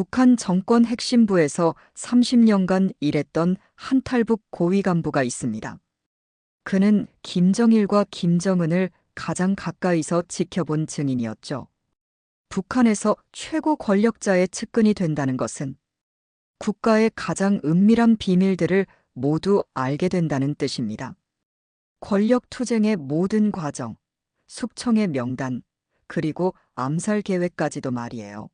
북한 정권 핵심부에서 30년간 일했던 한탈북 고위 간부가 있습니다. 그는 김정일과 김정은을 가장 가까이서 지켜본 증인이었죠. 북한에서 최고 권력자의 측근이 된다는 것은 국가의 가장 은밀한 비밀들을 모두 알게 된다는 뜻입니다. 권력 투쟁의 모든 과정, 숙청의 명단, 그리고 암살 계획까지도 말이에요.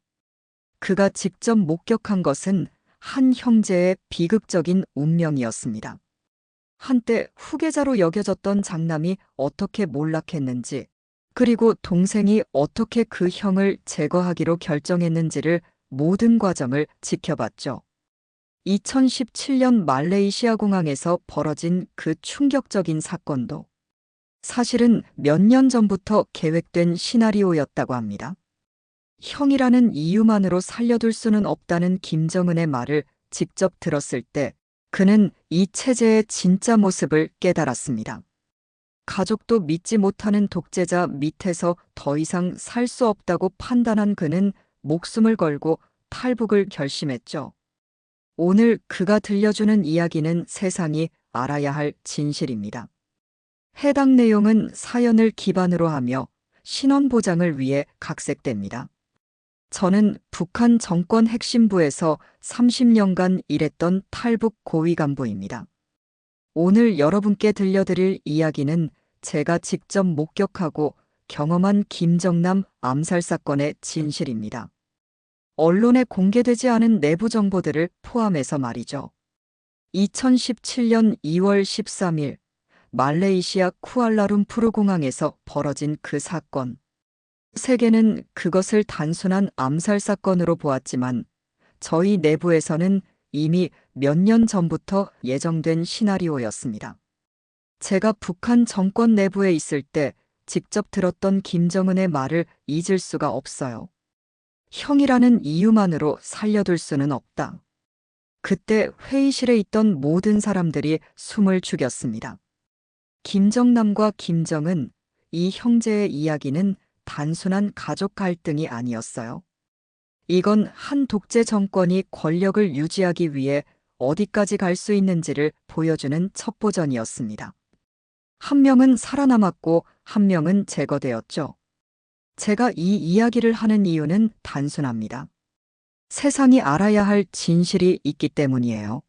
그가 직접 목격한 것은 한 형제의 비극적인 운명이었습니다. 한때 후계자로 여겨졌던 장남이 어떻게 몰락했는지, 그리고 동생이 어떻게 그 형을 제거하기로 결정했는지를 모든 과정을 지켜봤죠. 2017년 말레이시아 공항에서 벌어진 그 충격적인 사건도 사실은 몇 년 전부터 계획된 시나리오였다고 합니다. 형이라는 이유만으로 살려둘 수는 없다는 김정은의 말을 직접 들었을 때 그는 이 체제의 진짜 모습을 깨달았습니다. 가족도 믿지 못하는 독재자 밑에서 더 이상 살 수 없다고 판단한 그는 목숨을 걸고 탈북을 결심했죠. 오늘 그가 들려주는 이야기는 세상이 알아야 할 진실입니다. 해당 내용은 사연을 기반으로 하며 신원 보장을 위해 각색됩니다. 저는 북한 정권 핵심부에서 30년간 일했던 탈북 고위 간부입니다. 오늘 여러분께 들려드릴 이야기는 제가 직접 목격하고 경험한 김정남 암살 사건의 진실입니다. 언론에 공개되지 않은 내부 정보들을 포함해서 말이죠. 2017년 2월 13일 말레이시아 쿠알라룸푸르 공항에서 벌어진 그 사건. 세계는 그것을 단순한 암살 사건으로 보았지만 저희 내부에서는 이미 몇 년 전부터 예정된 시나리오였습니다. 제가 북한 정권 내부에 있을 때 직접 들었던 김정은의 말을 잊을 수가 없어요. 형이라는 이유만으로 살려둘 수는 없다. 그때 회의실에 있던 모든 사람들이 숨을 죽였습니다. 김정남과 김정은, 이 형제의 이야기는 단순한 가족 갈등이 아니었어요. 이건 한 독재 정권이 권력을 유지하기 위해 어디까지 갈 수 있는지를 보여주는 첩보전이었습니다. 한 명은 살아남았고 한 명은 제거되었죠. 제가 이 이야기를 하는 이유는 단순합니다. 세상이 알아야 할 진실이 있기 때문이에요.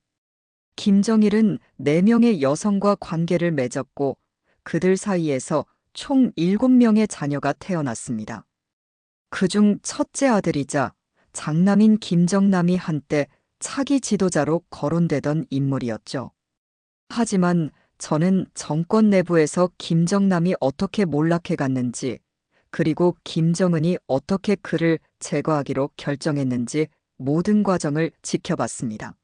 김정일은 4명의 여성과 관계를 맺었고 그들 사이에서 총 7명의 자녀가 태어났습니다. 그중 첫째 아들이자 장남인 김정남이 한때 차기 지도자로 거론되던 인물이었죠. 하지만 저는 정권 내부에서 김정남이 어떻게 몰락해 갔는지, 그리고 김정은이 어떻게 그를 제거하기로 결정했는지 모든 과정을 지켜봤습니다.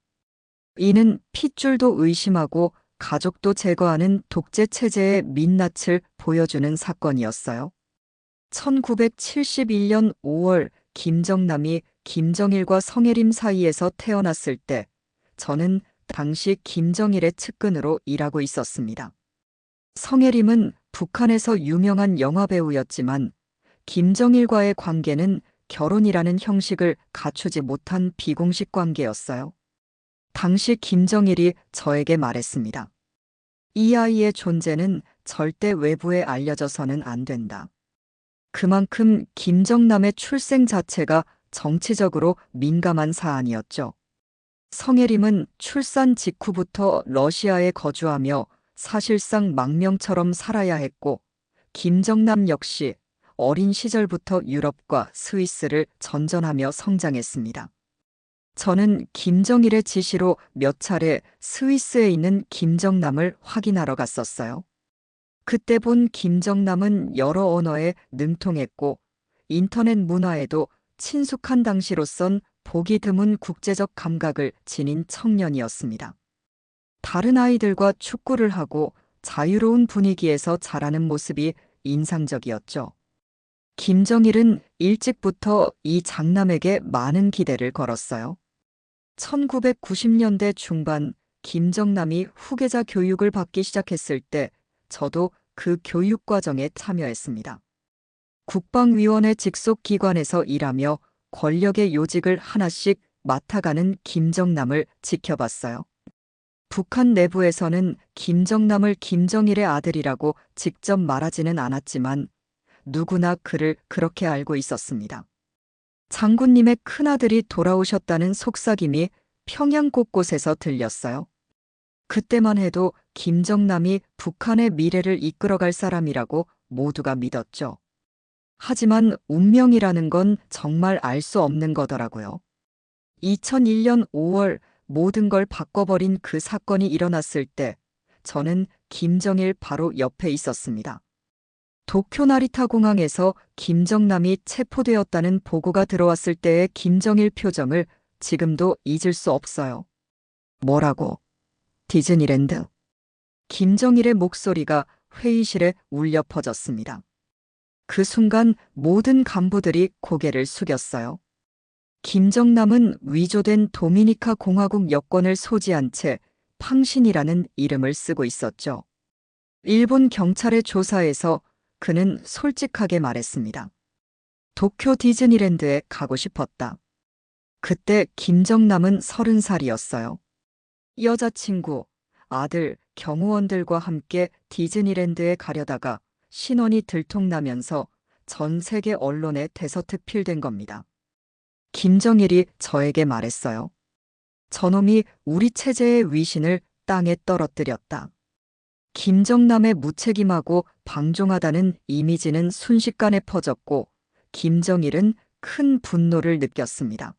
이는 핏줄도 의심하고 가족도 제거하는 독재 체제의 민낯을 보여주는 사건이었어요. 1971년 5월 김정남이 김정일과 성혜림 사이에서 태어났을 때 저는 당시 김정일의 측근으로 일하고 있었습니다. 성혜림은 북한에서 유명한 영화배우였지만 김정일과의 관계는 결혼이라는 형식을 갖추지 못한 비공식 관계였어요. 당시 김정일이 저에게 말했습니다. 이 아이의 존재는 절대 외부에 알려져서는 안 된다. 그만큼 김정남의 출생 자체가 정치적으로 민감한 사안이었죠. 성혜림은 출산 직후부터 러시아에 거주하며 사실상 망명처럼 살아야 했고, 김정남 역시 어린 시절부터 유럽과 스위스를 전전하며 성장했습니다. 저는 김정일의 지시로 몇 차례 스위스에 있는 김정남을 확인하러 갔었어요. 그때 본 김정남은 여러 언어에 능통했고 인터넷 문화에도 친숙한 당시로선 보기 드문 국제적 감각을 지닌 청년이었습니다. 다른 아이들과 축구를 하고 자유로운 분위기에서 자라는 모습이 인상적이었죠. 김정일은 일찍부터 이 장남에게 많은 기대를 걸었어요. 1990년대 중반 김정남이 후계자 교육을 받기 시작했을 때 저도 그 교육 과정에 참여했습니다. 국방위원회 직속 기관에서 일하며 권력의 요직을 하나씩 맡아가는 김정남을 지켜봤어요. 북한 내부에서는 김정남을 김정일의 아들이라고 직접 말하지는 않았지만 누구나 그를 그렇게 알고 있었습니다. 장군님의 큰아들이 돌아오셨다는 속삭임이 평양 곳곳에서 들렸어요. 그때만 해도 김정남이 북한의 미래를 이끌어갈 사람이라고 모두가 믿었죠. 하지만 운명이라는 건 정말 알 수 없는 거더라고요. 2001년 5월 모든 걸 바꿔버린 그 사건이 일어났을 때 저는 김정일 바로 옆에 있었습니다. 도쿄 나리타 공항에서 김정남이 체포되었다는 보고가 들어왔을 때의 김정일 표정을 지금도 잊을 수 없어요. 뭐라고? 디즈니랜드. 김정일의 목소리가 회의실에 울려 퍼졌습니다. 그 순간 모든 간부들이 고개를 숙였어요. 김정남은 위조된 도미니카 공화국 여권을 소지한 채 팡신이라는 이름을 쓰고 있었죠. 일본 경찰의 조사에서 그는 솔직하게 말했습니다. 도쿄 디즈니랜드에 가고 싶었다. 그때 김정남은 서른 살이었어요. 여자친구, 아들, 경호원들과 함께 디즈니랜드에 가려다가 신원이 들통나면서 전 세계 언론에 대서특필된 겁니다. 김정일이 저에게 말했어요. 저놈이 우리 체제의 위신을 땅에 떨어뜨렸다. 김정남의 무책임하고 방종하다는 이미지는 순식간에 퍼졌고 김정일은 큰 분노를 느꼈습니다.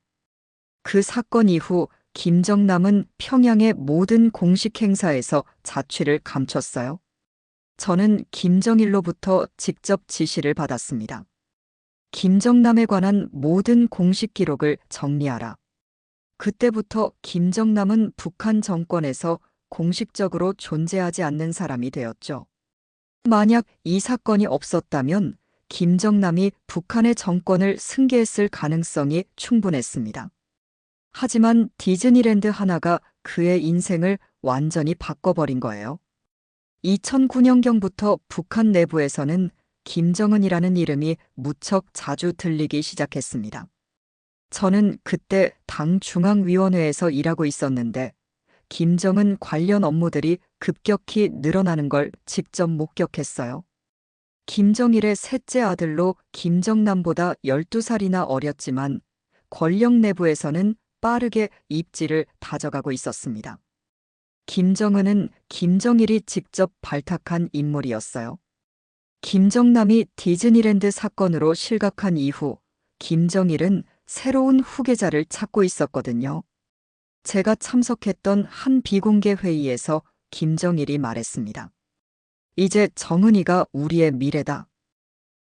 그 사건 이후 김정남은 평양의 모든 공식 행사에서 자취를 감췄어요. 저는 김정일로부터 직접 지시를 받았습니다. 김정남에 관한 모든 공식 기록을 정리하라. 그때부터 김정남은 북한 정권에서 공식적으로 존재하지 않는 사람이 되었죠. 만약 이 사건이 없었다면 김정남이 북한의 정권을 승계했을 가능성이 충분했습니다. 하지만 디즈니랜드 하나가 그의 인생을 완전히 바꿔버린 거예요. 2009년경부터 북한 내부에서는 김정은이라는 이름이 무척 자주 들리기 시작했습니다. 저는 그때 당 중앙위원회에서 일하고 있었는데 김정은 관련 업무들이 급격히 늘어나는 걸 직접 목격했어요. 김정일의 셋째 아들로 김정남보다 12살이나 어렸지만 권력 내부에서는 빠르게 입지를 다져가고 있었습니다. 김정은은 김정일이 직접 발탁한 인물이었어요. 김정남이 디즈니랜드 사건으로 실각한 이후 김정일은 새로운 후계자를 찾고 있었거든요. 제가 참석했던 한 비공개 회의에서 김정일이 말했습니다. 이제 정은이가 우리의 미래다.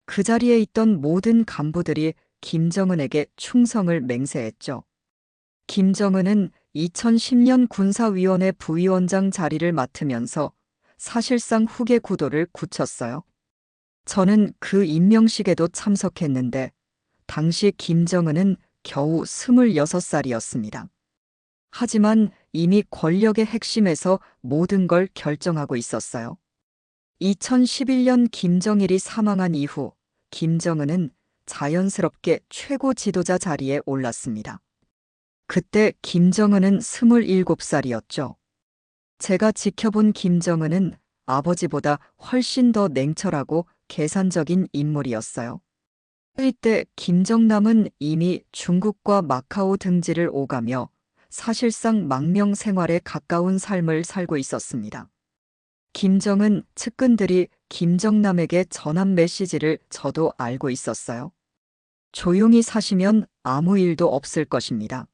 그 자리에 있던 모든 간부들이 김정은에게 충성을 맹세했죠. 김정은은 2010년 군사위원회 부위원장 자리를 맡으면서 사실상 후계 구도를 굳혔어요. 저는 그 임명식에도 참석했는데 당시 김정은은 겨우 26살이었습니다. 하지만 이미 권력의 핵심에서 모든 걸 결정하고 있었어요. 2011년 김정일이 사망한 이후 김정은은 자연스럽게 최고 지도자 자리에 올랐습니다. 그때 김정은은 27살이었죠. 제가 지켜본 김정은은 아버지보다 훨씬 더 냉철하고 계산적인 인물이었어요. 이때 김정남은 이미 중국과 마카오 등지를 오가며 사실상 망명 생활에 가까운 삶을 살고 있었습니다. 김정은 측근들이 김정남에게 전한 메시지를 저도 알고 있었어요. 조용히 사시면 아무 일도 없을 것입니다.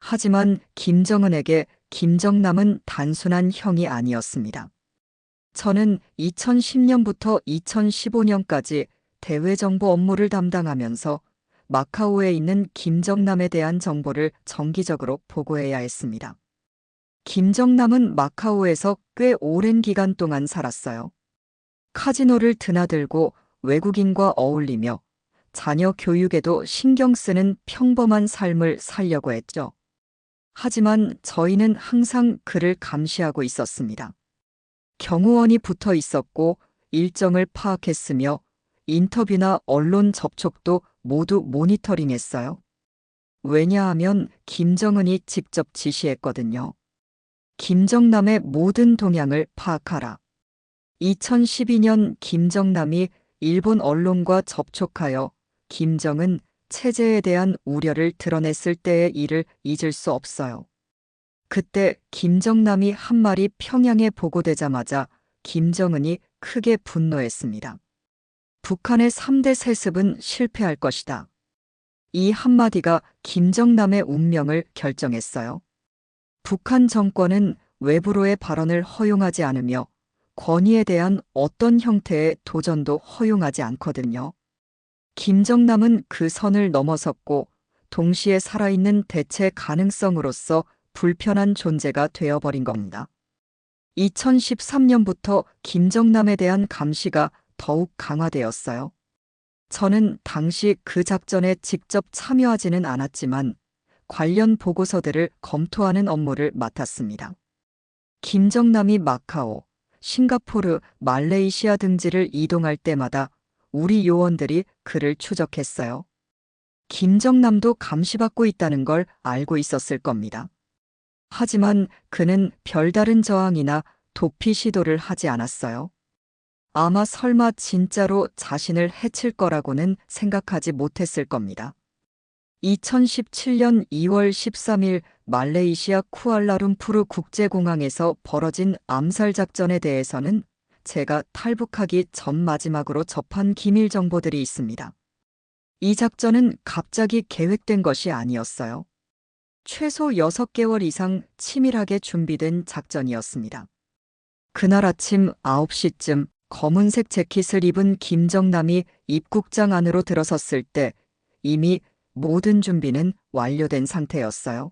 하지만 김정은에게 김정남은 단순한 형이 아니었습니다. 저는 2010년부터 2015년까지 대외정보 업무를 담당하면서 마카오에 있는 김정남에 대한 정보를 정기적으로 보고해야 했습니다. 김정남은 마카오에서 꽤 오랜 기간 동안 살았어요. 카지노를 드나들고 외국인과 어울리며 자녀 교육에도 신경 쓰는 평범한 삶을 살려고 했죠. 하지만 저희는 항상 그를 감시하고 있었습니다. 경호원이 붙어 있었고 일정을 파악했으며 인터뷰나 언론 접촉도 모두 모니터링했어요. 왜냐하면 김정은이 직접 지시했거든요. 김정남의 모든 동향을 파악하라. 2012년 김정남이 일본 언론과 접촉하여 김정은 체제에 대한 우려를 드러냈을 때의 일을 잊을 수 없어요. 그때 김정남이 한 말이 평양에 보고되자마자 김정은이 크게 분노했습니다. 북한의 3대 세습은 실패할 것이다. 이 한마디가 김정남의 운명을 결정했어요. 북한 정권은 외부로의 발언을 허용하지 않으며 권위에 대한 어떤 형태의 도전도 허용하지 않거든요. 김정남은 그 선을 넘어섰고 동시에 살아있는 대체 가능성으로서 불편한 존재가 되어버린 겁니다. 2013년부터 김정남에 대한 감시가 더욱 강화되었어요. 저는 당시 그 작전에 직접 참여하지는 않았지만 관련 보고서들을 검토하는 업무를 맡았습니다. 김정남이 마카오, 싱가포르, 말레이시아 등지를 이동할 때마다 우리 요원들이 그를 추적했어요. 김정남도 감시받고 있다는 걸 알고 있었을 겁니다. 하지만 그는 별다른 저항이나 도피 시도를 하지 않았어요. 아마 설마 진짜로 자신을 해칠 거라고는 생각하지 못했을 겁니다. 2017년 2월 13일 말레이시아 쿠알라룸푸르 국제공항에서 벌어진 암살 작전에 대해서는 제가 탈북하기 전 마지막으로 접한 기밀 정보들이 있습니다. 이 작전은 갑자기 계획된 것이 아니었어요. 최소 6개월 이상 치밀하게 준비된 작전이었습니다. 그날 아침 9시쯤 검은색 재킷을 입은 김정남이 입국장 안으로 들어섰을 때 이미 모든 준비는 완료된 상태였어요.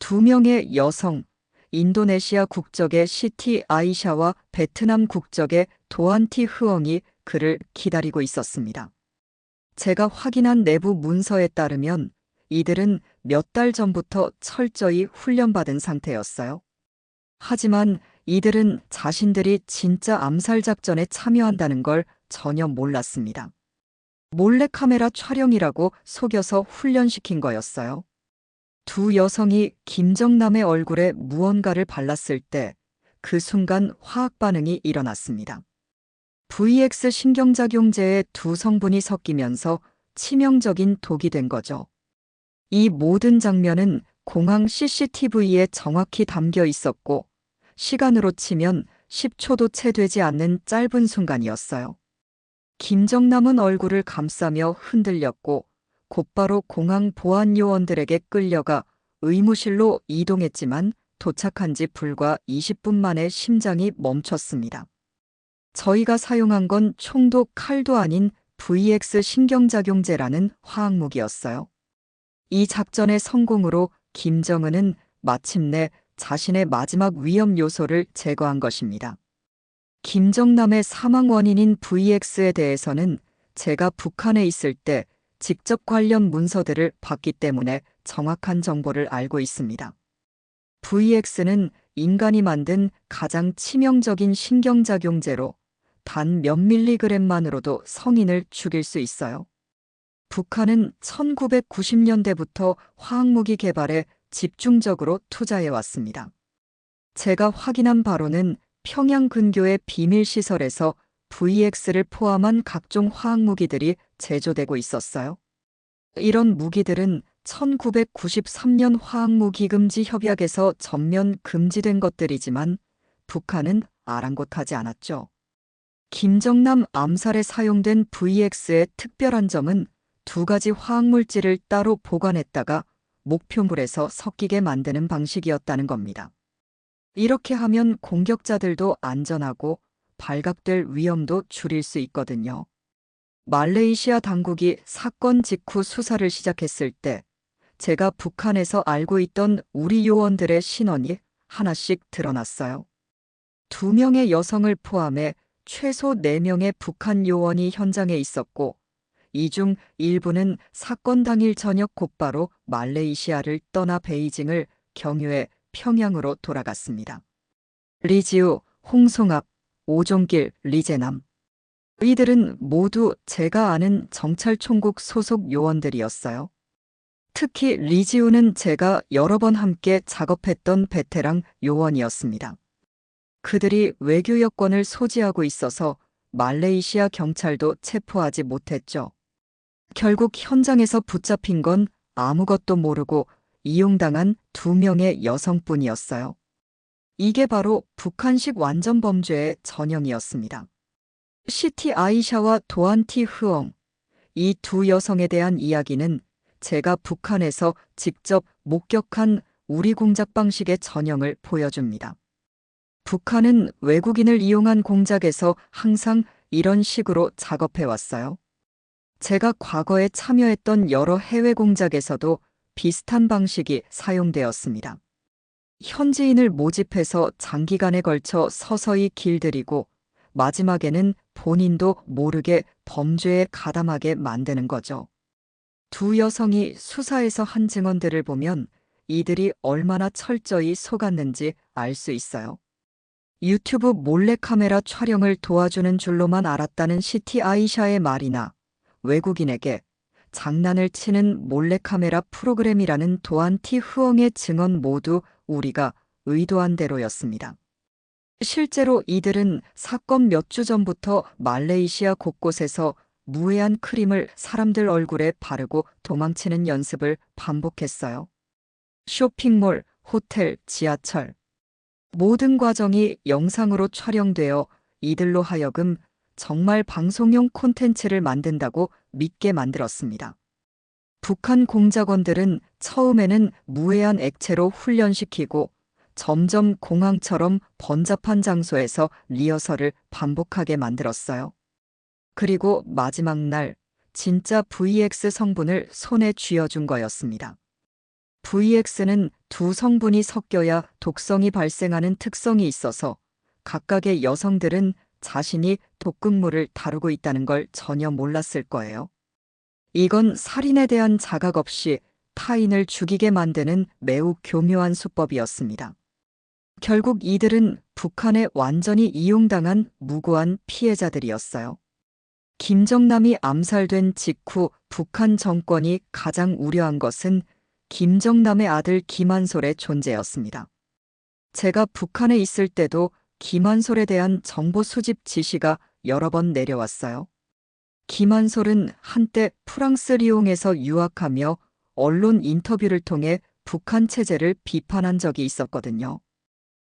두 명의 여성, 인도네시아 국적의 시티 아이샤와 베트남 국적의 도안티 흐엉이 그를 기다리고 있었습니다. 제가 확인한 내부 문서에 따르면 이들은 몇 달 전부터 철저히 훈련받은 상태였어요. 하지만 이들은 자신들이 진짜 암살 작전에 참여한다는 걸 전혀 몰랐습니다. 몰래카메라 촬영이라고 속여서 훈련시킨 거였어요. 두 여성이 김정남의 얼굴에 무언가를 발랐을 때 그 순간 화학 반응이 일어났습니다. VX 신경작용제의 두 성분이 섞이면서 치명적인 독이 된 거죠. 이 모든 장면은 공항 CCTV에 정확히 담겨 있었고 시간으로 치면 10초도 채 되지 않는 짧은 순간이었어요. 김정남은 얼굴을 감싸며 흔들렸고 곧바로 공항 보안 요원들에게 끌려가 의무실로 이동했지만 도착한 지 불과 20분 만에 심장이 멈췄습니다. 저희가 사용한 건 총도 칼도 아닌 VX 신경작용제라는 화학무기였어요. 이 작전의 성공으로 김정은은 마침내 자신의 마지막 위험 요소를 제거한 것입니다. 김정남의 사망 원인인 VX에 대해서는 제가 북한에 있을 때 직접 관련 문서들을 봤기 때문에 정확한 정보를 알고 있습니다. VX는 인간이 만든 가장 치명적인 신경작용제로 단 몇 밀리그램만으로도 성인을 죽일 수 있어요. 북한은 1990년대부터 화학무기 개발에 집중적으로 투자해 왔습니다. 제가 확인한 바로는 평양 근교의 비밀 시설에서 VX를 포함한 각종 화학 무기들이 제조되고 있었어요. 이런 무기들은 1993년 화학무기 금지 협약에서 전면 금지된 것들이지만 북한은 아랑곳하지 않았죠. 김정남 암살에 사용된 VX의 특별한 점은 두 가지 화학물질을 따로 보관했다가 목표물에서 섞이게 만드는 방식이었다는 겁니다. 이렇게 하면 공격자들도 안전하고 발각될 위험도 줄일 수 있거든요. 말레이시아 당국이 사건 직후 수사를 시작했을 때 제가 북한에서 알고 있던 우리 요원들의 신원이 하나씩 드러났어요. 두 명의 여성을 포함해 최소 네 명의 북한 요원이 현장에 있었고 이 중 일부는 사건 당일 저녁 곧바로 말레이시아를 떠나 베이징을 경유해 평양으로 돌아갔습니다. 리지우, 홍송합, 오종길, 리제남. 이들은 모두 제가 아는 정찰총국 소속 요원들이었어요. 특히 리지우는 제가 여러 번 함께 작업했던 베테랑 요원이었습니다. 그들이 외교 여권을 소지하고 있어서 말레이시아 경찰도 체포하지 못했죠. 결국 현장에서 붙잡힌 건 아무것도 모르고 이용당한 두 명의 여성뿐이었어요. 이게 바로 북한식 완전 범죄의 전형이었습니다. 시티 아이샤와 도안티 흐엉, 이 두 여성에 대한 이야기는 제가 북한에서 직접 목격한 우리 공작 방식의 전형을 보여줍니다. 북한은 외국인을 이용한 공작에서 항상 이런 식으로 작업해 왔어요. 제가 과거에 참여했던 여러 해외 공작에서도 비슷한 방식이 사용되었습니다. 현지인을 모집해서 장기간에 걸쳐 서서히 길들이고 마지막에는 본인도 모르게 범죄에 가담하게 만드는 거죠. 두 여성이 수사에서 한 증언들을 보면 이들이 얼마나 철저히 속았는지 알 수 있어요. 유튜브 몰래카메라 촬영을 도와주는 줄로만 알았다는 시티 아이샤의 말이나 외국인에게 장난을 치는 몰래카메라 프로그램이라는 도안티 흐엉의 증언 모두 우리가 의도한 대로였습니다. 실제로 이들은 사건 몇 주 전부터 말레이시아 곳곳에서 무해한 크림을 사람들 얼굴에 바르고 도망치는 연습을 반복했어요. 쇼핑몰, 호텔, 지하철. 모든 과정이 영상으로 촬영되어 이들로 하여금 정말 방송용 콘텐츠를 만든다고 믿게 만들었습니다. 북한 공작원들은 처음에는 무해한 액체로 훈련시키고 점점 공항처럼 번잡한 장소에서 리허설을 반복하게 만들었어요. 그리고 마지막 날 진짜 VX 성분을 손에 쥐어준 거였습니다. VX는 두 성분이 섞여야 독성이 발생하는 특성이 있어서 각각의 여성들은 자신이 독극물을 다루고 있다는 걸 전혀 몰랐을 거예요. 이건 살인에 대한 자각 없이 타인을 죽이게 만드는 매우 교묘한 수법이었습니다. 결국 이들은 북한에 완전히 이용당한 무고한 피해자들이었어요. 김정남이 암살된 직후 북한 정권이 가장 우려한 것은 김정남의 아들 김한솔의 존재였습니다. 제가 북한에 있을 때도 김한솔에 대한 정보 수집 지시가 여러 번 내려왔어요. 김한솔은 한때 프랑스 리옹에서 유학하며 언론 인터뷰를 통해 북한 체제를 비판한 적이 있었거든요.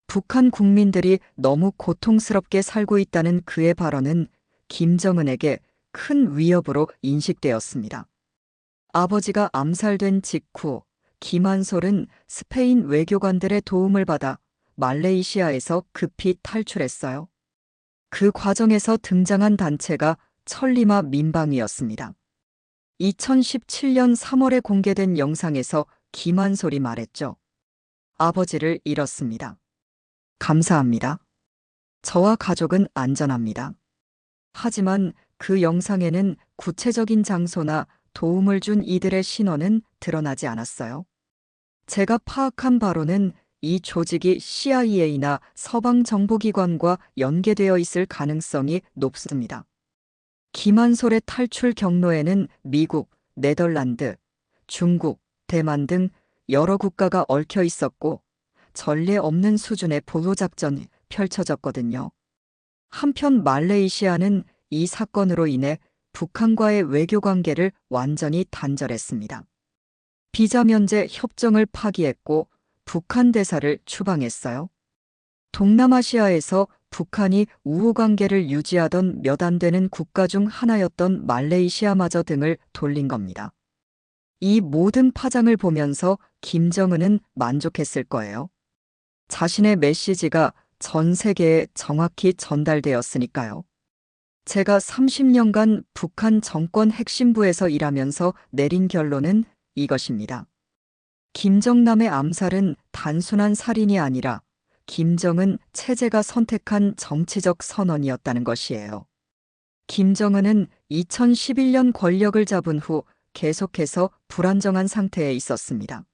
북한 국민들이 너무 고통스럽게 살고 있다는 그의 발언은 김정은에게 큰 위협으로 인식되었습니다. 아버지가 암살된 직후 김한솔은 스페인 외교관들의 도움을 받아 말레이시아에서 급히 탈출했어요. 그 과정에서 등장한 단체가 천리마 민방위였습니다. 2017년 3월에 공개된 영상에서 김한솔이 말했죠. 아버지를 잃었습니다. 감사합니다. 저와 가족은 안전합니다. 하지만 그 영상에는 구체적인 장소나 도움을 준 이들의 신원은 드러나지 않았어요. 제가 파악한 바로는 이 조직이 CIA나 서방 정보기관과 연계되어 있을 가능성이 높습니다. 김한솔의 탈출 경로에는 미국, 네덜란드, 중국, 대만 등 여러 국가가 얽혀 있었고 전례 없는 수준의 보호작전이 펼쳐졌거든요. 한편 말레이시아는 이 사건으로 인해 북한과의 외교 관계를 완전히 단절했습니다. 비자 면제 협정을 파기했고 북한 대사를 추방했어요. 동남아시아에서 북한이 우호 관계를 유지하던 몇 안 되는 국가 중 하나였던 말레이시아마저 등을 돌린 겁니다. 이 모든 파장을 보면서 김정은은 만족했을 거예요. 자신의 메시지가 전 세계에 정확히 전달되었으니까요. 제가 30년간 북한 정권 핵심부에서 일하면서 내린 결론은 이것입니다. 김정남의 암살은 단순한 살인이 아니라 김정은 체제가 선택한 정치적 선언이었다는 것이에요. 김정은은 2011년 권력을 잡은 후 계속해서 불안정한 상태에 있었습니다.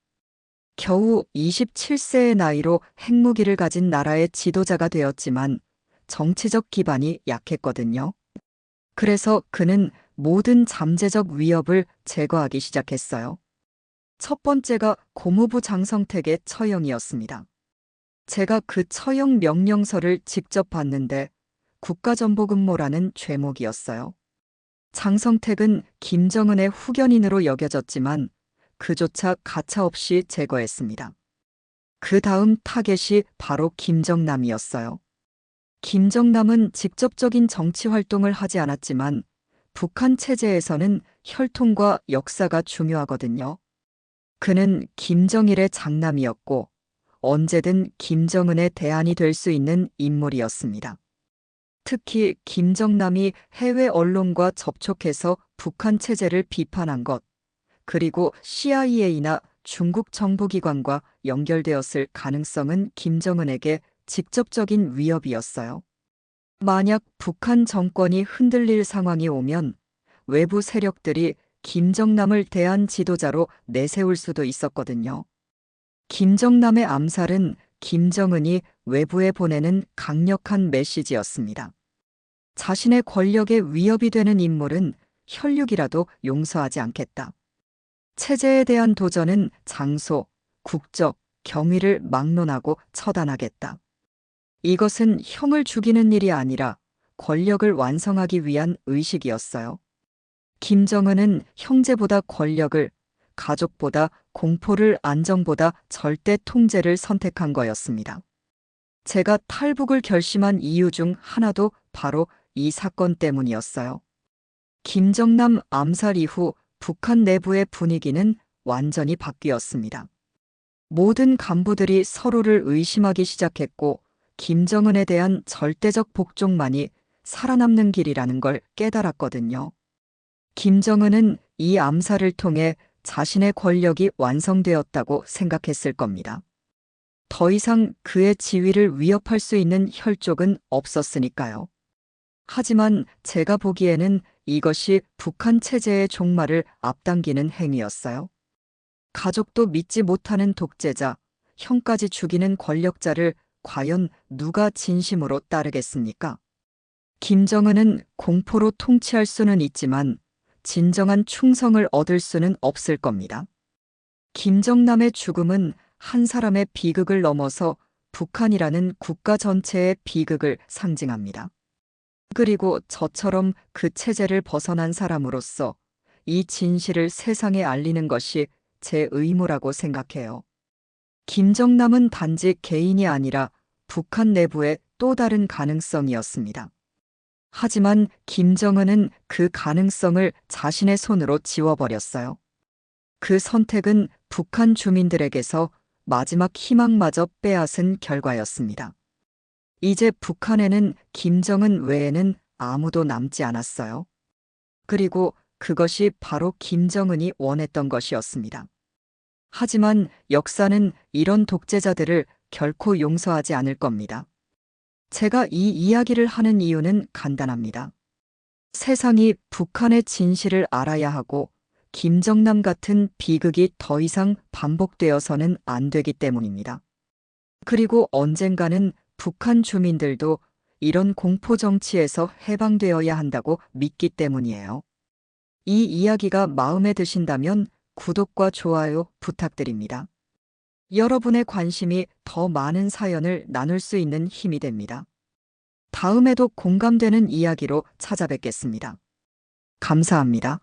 겨우 27세의 나이로 핵무기를 가진 나라의 지도자가 되었지만 정치적 기반이 약했거든요. 그래서 그는 모든 잠재적 위협을 제거하기 시작했어요. 첫 번째가 고무부 장성택의 처형이었습니다. 제가 그 처형 명령서를 직접 봤는데 국가정보근무라는 죄목이었어요. 장성택은 김정은의 후견인으로 여겨졌지만 그조차 가차없이 제거했습니다. 그 다음 타겟이 바로 김정남이었어요. 김정남은 직접적인 정치 활동을 하지 않았지만 북한 체제에서는 혈통과 역사가 중요하거든요. 그는 김정일의 장남이었고 언제든 김정은의 대안이 될 수 있는 인물이었습니다. 특히 김정남이 해외 언론과 접촉해서 북한 체제를 비판한 것, 그리고 CIA나 중국 정보기관과 연결되었을 가능성은 김정은에게 직접적인 위협이었어요. 만약 북한 정권이 흔들릴 상황이 오면 외부 세력들이 김정남을 대한 지도자로 내세울 수도 있었거든요. 김정남의 암살은 김정은이 외부에 보내는 강력한 메시지였습니다. 자신의 권력에 위협이 되는 인물은 혈육이라도 용서하지 않겠다. 체제에 대한 도전은 장소, 국적, 경위를 막론하고 처단하겠다. 이것은 형을 죽이는 일이 아니라 권력을 완성하기 위한 의식이었어요. 김정은은 형제보다 권력을, 가족보다 공포를 안정보다 절대 통제를 선택한 거였습니다. 제가 탈북을 결심한 이유 중 하나도 바로 이 사건 때문이었어요. 김정남 암살 이후 북한 내부의 분위기는 완전히 바뀌었습니다. 모든 간부들이 서로를 의심하기 시작했고 김정은에 대한 절대적 복종만이 살아남는 길이라는 걸 깨달았거든요. 김정은은 이 암살을 통해 자신의 권력이 완성되었다고 생각했을 겁니다. 더 이상 그의 지위를 위협할 수 있는 혈족은 없었으니까요. 하지만 제가 보기에는 이것이 북한 체제의 종말을 앞당기는 행위였어요. 가족도 믿지 못하는 독재자, 형까지 죽이는 권력자를 과연 누가 진심으로 따르겠습니까? 김정은은 공포로 통치할 수는 있지만 진정한 충성을 얻을 수는 없을 겁니다. 김정남의 죽음은 한 사람의 비극을 넘어서 북한이라는 국가 전체의 비극을 상징합니다. 그리고 저처럼 그 체제를 벗어난 사람으로서 이 진실을 세상에 알리는 것이 제 의무라고 생각해요. 김정남은 단지 개인이 아니라 북한 내부의 또 다른 가능성이었습니다. 하지만 김정은은 그 가능성을 자신의 손으로 지워버렸어요. 그 선택은 북한 주민들에게서 마지막 희망마저 빼앗은 결과였습니다. 이제 북한에는 김정은 외에는 아무도 남지 않았어요. 그리고 그것이 바로 김정은이 원했던 것이었습니다. 하지만 역사는 이런 독재자들을 결코 용서하지 않을 겁니다. 제가 이 이야기를 하는 이유는 간단합니다. 세상이 북한의 진실을 알아야 하고 김정남 같은 비극이 더 이상 반복되어서는 안 되기 때문입니다. 그리고 언젠가는 북한 주민들도 이런 공포 정치에서 해방되어야 한다고 믿기 때문이에요. 이 이야기가 마음에 드신다면 구독과 좋아요 부탁드립니다. 여러분의 관심이 더 많은 사연을 나눌 수 있는 힘이 됩니다. 다음에도 공감되는 이야기로 찾아뵙겠습니다. 감사합니다.